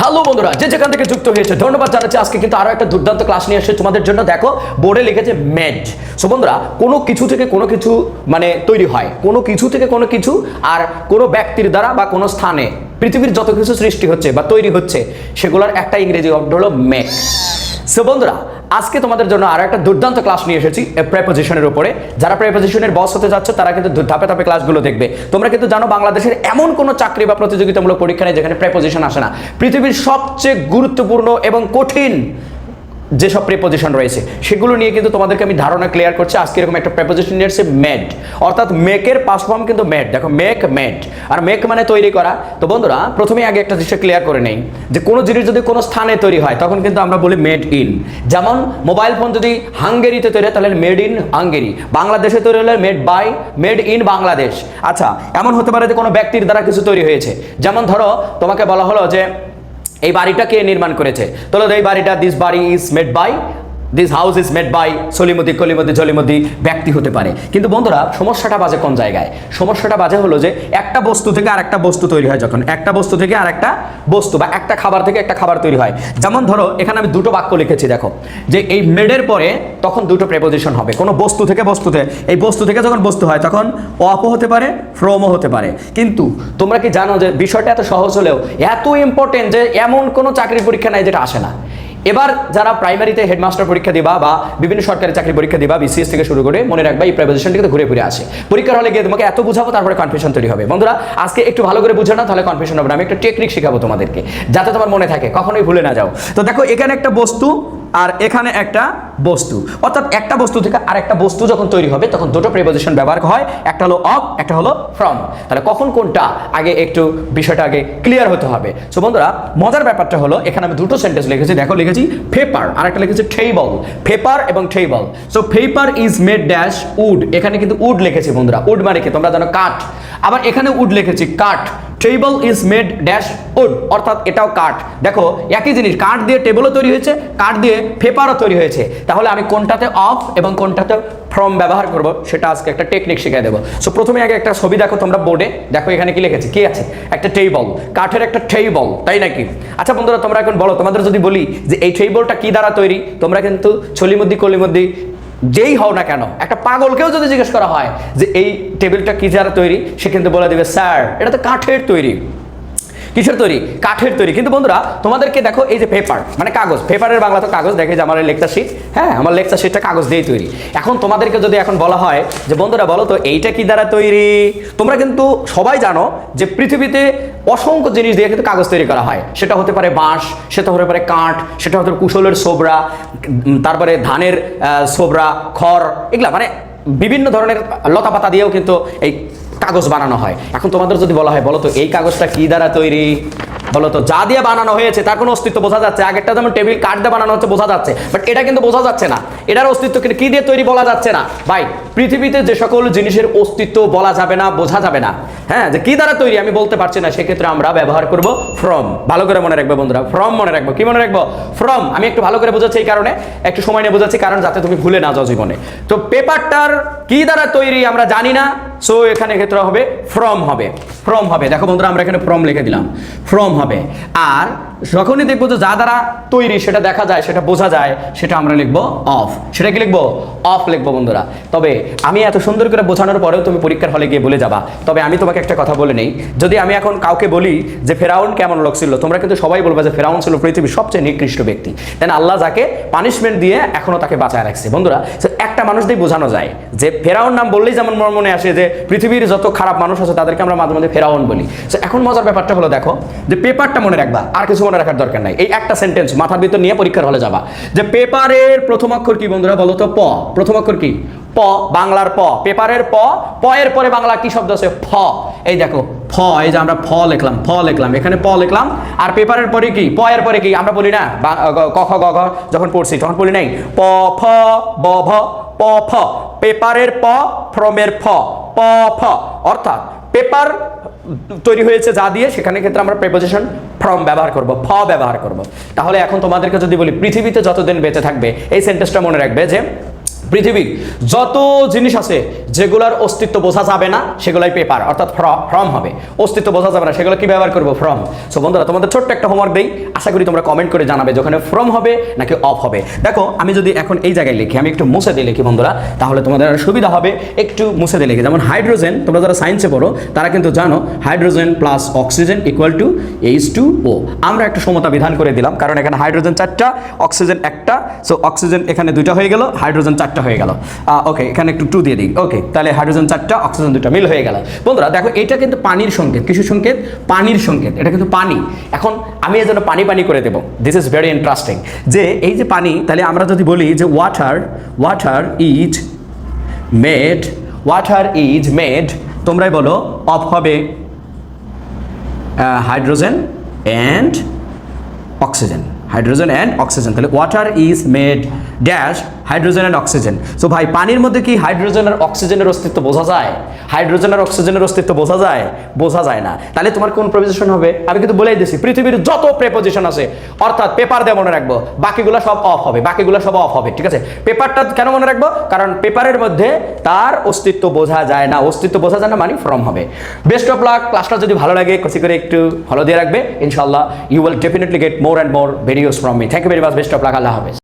Hello বন্ধুরা, যে যেখান থেকে যুক্ত হয়েছে, ধন্যবাদ জানাচ্ছি। আজকে কিন্তু আরও একটা দুর্দান্ত ক্লাস নিয়ে এসেছে তোমাদের জন্য। দেখো, বোর্ডে লিখেছে মেড সো বন্ধুরা, কোনো কিছু থেকে কোনো কিছু মানে তৈরি হয়। কোনো কিছু থেকে কোনো কিছু আর কোনো ব্যক্তির দ্বারা বা কোনো স্থানে পৃথিবীর যত কিছু সৃষ্টি হচ্ছে বা তৈরি হচ্ছে, সেগুলোর একটা ইংরেজি শব্দ হলো মেক সো বন্ধুরা আজকে তোমাদের জন্য আরও একটা দুর্দান্ত ক্লাস নিয়ে এসেছি প্রেপোজিশনের উপরে। যারা প্রেপোজিশনের বস হতে যাচ্ছে, তারা কিন্তু ধাপে ধাপে ক্লাসগুলো দেখবে। তোমরা কিন্তু জানো বাংলাদেশের এমন কোনো চাকরি বা প্রতিযোগিতামূলক পরীক্ষা নেই যেখানে প্রেপোজিশন আসে না। পৃথিবীর সবচেয়ে গুরুত্বপূর্ণ এবং কঠিন যেসব প্রেপোজিশন রয়েছে, সেগুলো নিয়ে কিন্তু তোমাদেরকে আমি ধারণা ক্লিয়ার করছি। আজকে এরকম একটা প্রেপোজিশন নিয়ে এসেছে মেড অর্থাৎ মেকের পাস ফর্ম কিন্তু মেড দেখো মেক মেড আর মেক মানে তৈরি করা। তো বন্ধুরা প্রথমে আগে একটা জিনিস ক্লিয়ার করে নেই, যে কোনো জিনিস যদি কোনো স্থানে তৈরি হয়, তখন কিন্তু আমরা বলি মেড ইন যেমন মোবাইল ফোন যদি হাঙ্গেরিতে তৈরি হয়, তাহলে মেড ইন হাঙ্গেরি। বাংলাদেশে তৈরি হলে made by made in Bangladesh. আচ্ছা এমন হতে পারে যে কোনো ব্যক্তির দ্বারা কিছু তৈরি হয়েছে। যেমন ধরো, তোমাকে বলা হলো যে এই বাড়িটা কে নির্মাণ করেছে। তো এই বাড়িটা দিস বাড়ি is made by this house is made by সলিমতি, কলিমতি, জলিমতি ব্যক্তি হতে পারে। কিন্তু বন্ধুরা, সমস্যাটা বাজে কোন জায়গায়? সমস্যাটা বাজে হলো যে, একটা বস্তু থেকে আর একটা বস্তু তৈরি হয় যখন। একটা বস্তু থেকে আর একটা বস্তু বা একটা খাবার থেকে একটা খাবার তৈরি হয়। যেমন ধরো, এখানে আমি দুটো বাক্য লিখেছি, দেখো। যে এই মেডের পরে তখন দুটো প্রেপোজিশন হবে। কোনো বস্তু থেকে বস্তুতে, এই বস্তু থেকে যখন বস্তু হয়, তখন অপও হতে পারে ফ্রমও হতে পারে। কিন্তু তোমরা কি জানো যে বিষয়টা এত সহজ হলেও এত ইম্পর্টেন্ট যে এমন কোনো চাকরির পরীক্ষা নাই যেটা আসে না। এবার যারা প্রাইমারিতে হেডমাস্টার পরীক্ষা দিবা বা বিভিন্ন সরকারি চাকরি পরীক্ষা দিবা বিসিএস থেকে শুরু করে মনে রাখবা এই প্রাইভেশনটিকে কিন্তু ঘুরে ফিরে আসে। পরীক্ষার হলে গিয়ে তোমাকে এত বুঝাবো, তারপরে কনফিউশন তৈরি হবে। বন্ধুরা, আজকে একটু ভালো করে বুঝে না তাহলে কনফিউশন হবে না। আমি একটা টেকনিক শেখাবো তোমাদেরকে, যাতে তোমার মনে থাকে, কখনোই ভুলে না যাও। তো দেখো, এখানে একটা বস্তু আর এখানে একটা বস্তু। অর্থাৎ একটা বস্তু থেকে আর একটা বস্তু যখন তৈরি হবে, তখন দুটো প্রেপোজিশন ব্যবহার হয়, একটা হলো অফ একটা হলো ফ্রম তাহলে কখন কোনটা? আগে একটু বিষয়টা আগে ক্লিয়ার হতে হবে। সো বন্ধুরা, মজার ব্যাপারটা হলো, এখানে আমি দুটো সেন্টেন্স লিখেছি। দেখো, লিখেছি পেপার আর একটা লিখেছি টেবল পেপার এবং table so paper is made dash wood এখানে কিন্তু উড লিখেছি বন্ধুরা। উড মানে কি? তোমরা জানো কাঠ। আবার এখানে উড লিখেছি কাঠ। Table is made dash wood অর্থাৎ এটাও কাঠ। দেখো, একই জিনিস, কাঠ দিয়ে টেবলও তৈরি হয়েছে, কাঠ দিয়ে পেপারও তৈরি হয়েছে। তাহলে আমি কোনটাতে অফ এবং কোনটাতে ফ্রম ব্যবহার করব, সেটা আজকে একটা টেকনিক শিখিয়ে দেবো। সো প্রথমে আগে একটা ছবি দেখো তোমরা বোর্ডে দেখো এখানে কি লিখেছে, কি আছে? একটা টেবল কাঠের একটা টেবল তাই নাকি? আচ্ছা বন্ধুরা, তোমরা এখন বলো, তোমাদের যদি বলি যে এই টেবলটা কি দ্বারা তৈরি, তোমরা কিন্তু ছলিমদ্দি, কলিমদ্দি, যেই হও না কেন, একটা পাগলকেও যদি জিজ্ঞেস করা হয় যে এই টেবিলটা কি যারা তৈরি, সে কিন্তু বলে দেবে স্যার এটা তো কাঠের তৈরি। কিসের তৈরি? কাঠের তৈরি। কিন্তু বন্ধুরা, তোমাদেরকে দেখো এই যে পেপার মানে কাগজ। পেপারের বাংলা তো কাগজ, দেখে যে আমার লেকচার শিট হ্যাঁ আমার লেকচার শিটটা কাগজ দিয়েই তৈরি। এখন তোমাদেরকে যদি এখন বলা হয় যে, বন্ধুরা বলো তো, এইটা কি দ্বারা তৈরি? তোমরা কিন্তু সবাই জানো যে, পৃথিবীতে অসংখ্য জিনিস দিয়ে কিন্তু কাগজ তৈরি করা হয়। সেটা হতে পারে বাঁশ, সেটা হতে পারে কাঠ, সেটা হতে পারে কুশলের সোবরা তারপরে ধানের সোবরা খড়, এগুলা মানে বিভিন্ন ধরনের লতা পাতা দিয়েও কিন্তু এই কাগজ বানানো হয়। এখন তোমাদের যদি বলা হয়, বলো তো, এই কাগজটা কি দ্বারা তৈরি? বলো তো, যা দিয়ে বানানো হয়েছে, তার কোনো অস্তিত্ব বোঝা যাচ্ছে। আগেরটা যেমন টেবিল কাঠ দিয়ে বানানো হচ্ছে, বোঝা যাচ্ছে। বাট এটা কিন্তু বোঝা যাচ্ছে না। এটার অস্তিত্ব কিন্তু কি দিয়ে তৈরি বলা যাচ্ছে না? ভাই পৃথিবীতে যে সকল জিনিসের অস্তিত্ব বলা যাবে না, বোঝা যাবে না। হ্যাঁ যে কি দ্বারা তৈরি আমি বলতে পারছি না, সেক্ষেত্রে আমরা ব্যবহার করব ফ্রম ভালো করে মনে রাখবে বন্ধুরা ফ্রম মনে রাখব। কি মনে রাখব? ফ্রম আমি একটু ভালো করে বোঝাচ্ছি এই কারণে, একটু সময় নিয়ে বোঝাচ্ছি, কারণ যাতে তুমি ভুলে না যাও জীবনে। তো পেপারটার কি দ্বারা তৈরি আমরা জানি না সো এখানে ক্ষেত্রে হবে ফ্রম হবে। ফ্রম হবে। দেখো বন্ধুরা, আমরা এখানে ফ্রম লিখে দিলাম। ফ্রম হবে। আর যখনই দেখব যে যা দ্বারা তৈরি সেটা দেখা যায়, সেটা বোঝা যায়, সেটা আমরা লিখব অফ সেটা কি লিখব? অফ লিখব বন্ধুরা। তবে আমি এত সুন্দর করে বোঝানোর পরেও তুমি পরীক্ষার হলে গিয়ে বলে যাবা। তবে আমি তোমাকে একটা কথা বলে নেই। যদি আমি এখন কাউকে বলি যে ফেরাউন কেমন লোক ছিল, তোমরা কিন্তু সবাই বলবে যে ফেরাউন ছিল পৃথিবীর সবচেয়ে নিকৃষ্ট ব্যক্তি। দেন আল্লাহ যাকে পানিশমেন্ট দিয়ে এখনও তাকে বাঁচায় রাখছে। বন্ধুরা একটা মানুষ দিয়ে বোঝানো যায় যে ফেরাউন নাম বললেই যেমন মনে আসে যে পৃথিবীর যত খারাপ মানুষ আছে, তাদেরকে আমরা মাঝে মাঝে ফেরাউন বলি। So এখন মজার ব্যাপারটা হলো দেখো, যে পেপারটা মনে রাখবা, আর কিছু মনে রাখার দরকার নাই। এই একটা সেন্টেন্স মাথার ভিতর নিয়ে পরীক্ষার হলে যাবা। যে পেপারের প্রথম অক্ষর কি বন্ধুরা বলো তো? প। প্রথম অক্ষর কি? প, বাংলার প। পেপারের প প এর পরে বাংলা কি শব্দ আছে? ফ। এই দেখো, ফ, এই যে আমরা ফ লিখলাম ফ লিখলাম। এখানে প লিখলাম, আর পেপারের পরে কি? প এর পরে কি? আমরা বলি না ক, খ, গ, ঘ, যখন পড়ছি, তখন বলি নাই, প, ফ, ব, ভ, প, ফ। পেপারের প, ফ্রমের ফ, প, ফ। অর্থাৎ পেপার তৈরি হয়েছে যা দিয়ে, সেখানে ক্ষেত্রে আমরা প্রেপোজিশন ফ্রম ব্যবহার করব, ফ ব্যবহার করব। তাহলে এখন তোমাদেরকে যদি বলি, পৃথিবীতে যতদিন বেঁচে থাকবে, এই সেন্টেন্সটা মনে রাখবে যে পৃথিবীর যত জিনিস আছে যেগুলোর অস্তিত্ব বোঝা যাবে না, সেগুলাই পেপার অর্থাৎ ফর্ম হবে। অস্তিত্ব বোঝা যাবে না, সেগুলো কি ব্যবহার করব? ফর্ম সো বন্ধুরা, তোমাদের ছোট্ট একটা হোমওয়ার্ক দেই। আশা করি তোমরা কমেন্ট করে জানাবে যে ওখানে ফ্রম হবে নাকি অফ হবে। দেখো, আমি যদি এখন এই জায়গায় লিখি, আমি একটু মুছে দিয়ে লিখি বন্ধুরা, তাহলে তোমাদের সুবিধা হবে একটু মুছে দিয়ে লিখি। যেমন হাইড্রোজেন তোমরা যারা সায়েন্সে পড়ো, তারা কিন্তু জানো hydrogen plus oxygen equal to H two O আমরা একটু সমতা বিধান করে দিলাম, কারণ এখানে হাইড্রোজেন চারটা অক্সিজেন একটা। সো অক্সিজেন এখানে দুইটা হয়ে গেল হাইড্রোজেন চারটা। হয়ে গেল। ওকে এখানে একটু টু দিয়ে দিই। ওকে তাহলে হাইড্রোজেন চারটা অক্সিজেন দুটো মিল হয়ে গেল। বন্ধুরা, দেখো, এটা কিন্তু পানির সংকেত। কিছু সংকেত? পানির সংকেত। এটা কিন্তু পানি। এখন আমি এর পানি পানি করে দেবো। দিস ইজ ভেরি ইন্টারেস্টিং যে এই যে পানি, তাহলে আমরা যদি বলি যে water water is made water is made তোমরাই বলো অফ হবে hydrogen and oxygen hydrogen and oxygen তাহলে water is made dash hydrogen and oxygen so ভাই, পানির মধ্যে কি হাইড্রোজেন আর অক্সিজেনের অস্তিত্ব বোঝা যায়? হাইড্রোজেন আর অক্সিজেনের অস্তিত্ব বোঝা যায়? বোঝা যায় না। তাহলে তোমার কোন প্রেপোজিশন হবে? আমি কিন্তু বলেই দিছি, পৃথিবীর যত প্রেপোজিশন আছে, অর্থাৎ পেপার দিয়ে মনে রাখব, বাকিগুলো সব অফ হবে, বাকিগুলো সব অফ হবে, ঠিক আছে? পেপারটা কেন মনে রাখব? কারণ পেপারের মধ্যে তার অস্তিত্ব বোঝা যায় না। অস্তিত্ব বোঝা যায় না মানে ফর্ম হবে। বেস্ট অফ লাক ক্লাসটা যদি ভালো লাগে, কচি করে একটু ফলো দিয়ে রাখবে। ইনশাল্লাহ you will definitely get more and more videos from me thank you very much best of luck আল্লাহ হাফেজ।